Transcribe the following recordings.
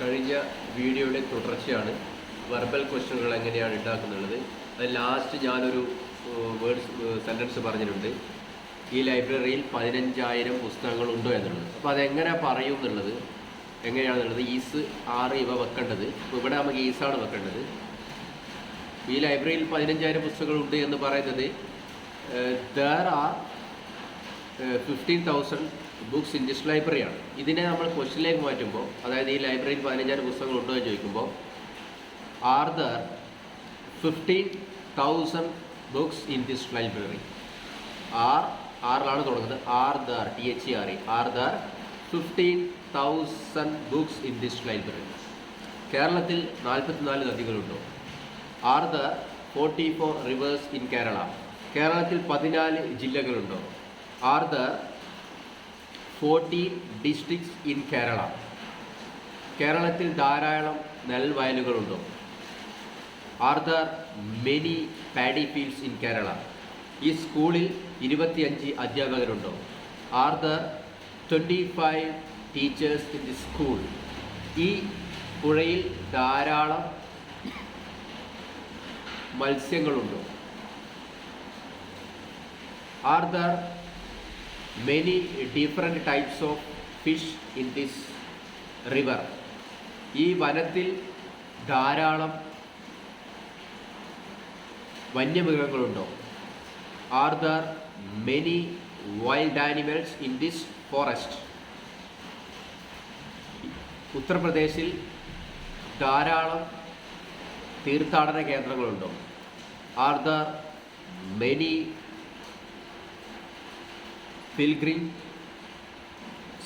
കഴിഞ്ഞ വീഡിയോയുടെ തുടർച്ചയാണ് വെർബൽ ക്വസ്റ്റ്യനുകൾ എങ്ങനെയാണ് ഉണ്ടാക്കുന്നുള്ളത്. അത് ലാസ്റ്റ് ഞാനൊരു വേർഡ്സ് സെന്റൻസ് പറഞ്ഞിട്ടുണ്ട്. ഈ ലൈബ്രറിയിൽ പതിനഞ്ചായിരം പുസ്തകങ്ങൾ ഉണ്ടോ എന്നുള്ളത്. അപ്പോൾ അതെങ്ങനെ പറയും എന്നുള്ളത് എങ്ങനെയാണെന്നുള്ളത് ഈസ് ആറ് ഇവ വെക്കേണ്ടത്. അപ്പോൾ ഇവിടെ നമുക്ക് ഈസാണ് വെക്കേണ്ടത്. ഈ ലൈബ്രറിയിൽ പതിനഞ്ചായിരം പുസ്തകങ്ങൾ ഉണ്ട് എന്ന് പറയുന്നത് there are fifteen thousand books in this ലൈബ്രറിയാണ് ഇതിനെ നമ്മൾ ക്വസ്റ്റിലേക്ക് മാറ്റുമ്പോൾ അതായത് ഈ ലൈബ്രറിയിൽ പതിനഞ്ചായിരം പുസ്തകങ്ങൾ ഉണ്ടോ എന്ന് ചോദിക്കുമ്പോൾ are there fifteen thousand books in this library are ആറിലാണ് തുടങ്ങുന്നത്. Are there T H R E are there fifteen thousand books in this library കേരളത്തിൽ നാൽപ്പത്തിനാല് നദികളുണ്ടോ? Are there forty four rivers in Kerala കേരളത്തിൽ പതിനാല് ജില്ലകളുണ്ടോ? Are the fourteen districts in Kerala. കേരളത്തിൽ ധാരാളം നെൽവയലുകളുണ്ടോ. Are there many paddy fields in Kerala ഈ സ്കൂളിൽ ഇരുപത്തിയഞ്ച് അധ്യാപകരുണ്ടോ. Are there twenty five teachers in the school ഈ പുഴയിൽ ധാരാളം മത്സ്യങ്ങളുണ്ടോ. Are there many different types of fish in this river ഈ വനത്തിൽ ധാരാളം വന്യമൃഗങ്ങളുണ്ടോ? Are there many wild animals in this forest ഉത്തർപ്രദേശിൽ ധാരാളം തീർത്ഥാടന കേന്ദ്രങ്ങളുണ്ടോ? Are there many pilgrim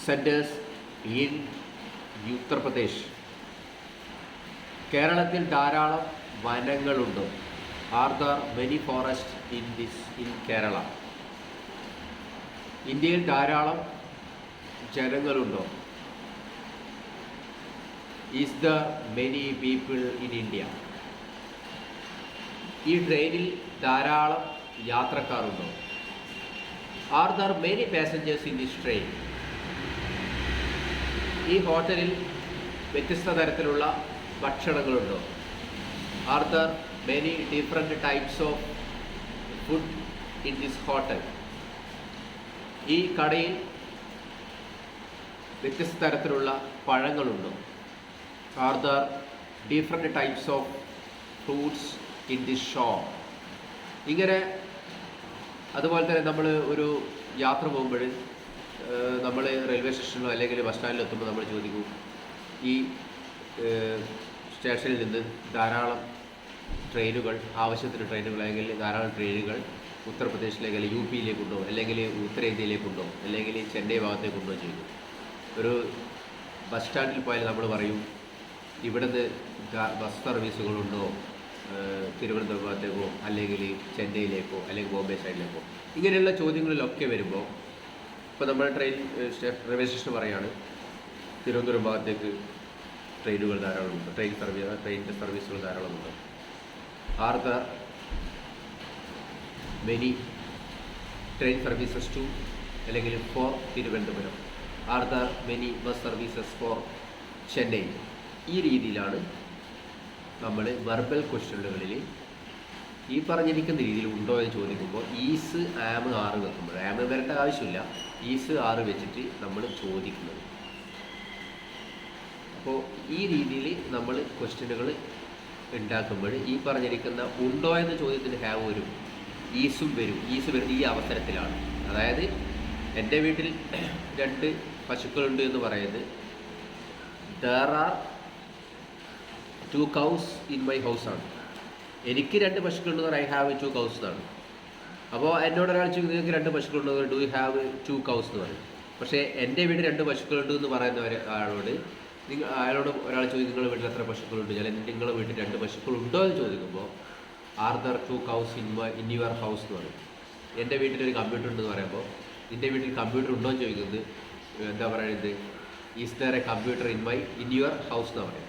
centres in Uttar Pradesh കേരളത്തിൽ ധാരാളം വനങ്ങളുണ്ട്. Are there many forest in this in Kerala ഇന്ത്യയിൽ ധാരാളം ജനങ്ങളുണ്ടോ. Is the many people in India ഈ ട്രെയിനിൽ ധാരാളം യാത്രക്കാരുണ്ടോ. R there many passengers in this train ഈ ഹോട്ടലിൽ വ്യത്യസ്ത തരത്തിലുള്ള ഭക്ഷണങ്ങളുണ്ടോ? Are there many different types of food in this hotel ഈ കടയിൽ വ്യത്യസ്ത തരത്തിലുള്ള പഴങ്ങളുണ്ടോ? Are there different types of fruits in this shop ഇങ്ങനെ അതുപോലെ തന്നെ നമ്മൾ ഒരു യാത്ര പോകുമ്പോൾ നമ്മൾ റെയിൽവേ സ്റ്റേഷനിലോ അല്ലെങ്കിൽ ബസ് സ്റ്റാൻഡിലോ എത്തുമ്പോൾ നമ്മൾ ചോദിക്കും ഈ സ്റ്റേഷനിൽ നിന്ന് ധാരാളം ട്രെയിനുകൾ ആവശ്യത്തിന് ട്രെയിനുകൾ അല്ലെങ്കിൽ ധാരാളം ട്രെയിനുകൾ ഉത്തർപ്രദേശിലേക്ക് അല്ലെങ്കിൽ യു പിയിലേക്കുണ്ടോ അല്ലെങ്കിൽ ഉത്തരേന്ത്യയിലേക്കുണ്ടോ അല്ലെങ്കിൽ ചെന്നൈ ഭാഗത്തേക്കുണ്ടോ ചെയ്തു ഒരു ബസ് സ്റ്റാൻഡിൽ പോയാൽ നമ്മൾ പറയും ഇവിടുന്ന് ബസ് സർവീസുകളുണ്ടോ? ഏഹ് തിരുവനന്തപുരം ഭാഗത്തേക്കോ അല്ലെങ്കിൽ ചെന്നൈയിലേക്കോ അല്ലെങ്കിൽ ബോംബെ സൈഡിലേക്കോ ഇങ്ങനെയുള്ള ചോദ്യങ്ങളിലൊക്കെ വരുമ്പോൾ ഇപ്പോൾ നമ്മൾ ട്രെയിൻ റെയിൽവേ സ്റ്റേഷൻ പറയുകയാണ് തിരുവനന്തപുരം ഭാഗത്തേക്ക് ട്രെയിനുകൾ ധാരാളമുണ്ട് ട്രെയിൻ സർവീസ് ട്രെയിനിന്റെ സർവീസുകൾ ധാരാളമുണ്ട്. Are the many train services to അല്ലെങ്കിൽ for Thiruvananthapuram. Are the many bus services for Chennai. ഈ രീതിയിലാണ് നമ്മൾ വെർബൽ ക്വസ്റ്റ്യനുകളിൽ ഈ പറഞ്ഞിരിക്കുന്ന രീതിയിൽ ഉണ്ടോ എന്ന് ചോദിക്കുമ്പോൾ ഈസ് ആം ആറ് വെക്കുമ്പോൾ ആം വരേണ്ട ആവശ്യമില്ല. ഈസ് ആറ് വെച്ചിട്ട് നമ്മൾ ചോദിക്കുന്നത്. അപ്പോൾ ഈ രീതിയിൽ നമ്മൾ ക്വസ്റ്റ്യനുകൾ ഉണ്ടാക്കുമ്പോൾ ഈ പറഞ്ഞിരിക്കുന്ന ഉണ്ടോ എന്ന ചോദ്യത്തിന് ഹാവ് വരും. ഈസും വരും. ഈസ് വരുന്ന ഈ അവസരത്തിലാണ്. അതായത് എന്റെ വീട്ടിൽ രണ്ട് പശുക്കളുണ്ട് എന്ന് പറയുന്നത്. There are two cows in my house ആണ്. എനിക്ക് രണ്ട് പശുക്കളുണ്ട് ഐ ഹാവ് ടു കൗസ് എന്നാണ്. അപ്പോൾ എന്നോട് ഒരാൾ ചോദിക്കും നിങ്ങൾക്ക് രണ്ട് പശുക്കളുണ്ടെന്ന് do you have two cows എന്ന് പറയും പക്ഷേ എന്റെ വീട് രണ്ട് പശുക്കളുണ്ട് എന്ന് പറയുന്ന ആളോട് നിങ്ങൾ അയാളോട് ഒരാൾ ചോദിക്കും നിങ്ങളുടെ വീട്ടിൽ എത്ര പശുക്കളുണ്ട്? അല്ലെങ്കിൽ നിങ്ങളുടെ വീട്ടിൽ രണ്ട് പശുക്കളുണ്ടോ? എന്ന് ചോദിക്കുമ്പോൾ are there two cows in my in your house എന്ന് പറയും എന്റെ വീട്ടിൽ ഒരു കമ്പ്യൂട്ടർ ഉണ്ടെന്ന് പറയുമ്പോൾ നിന്റെ വീട്ടിൽ കമ്പ്യൂട്ടർ ഉണ്ടോ? എന്ന് ചോദിക്കുന്നത് എന്താ പറയുന്നത് is there a computer in my in your house എന്ന് പറയും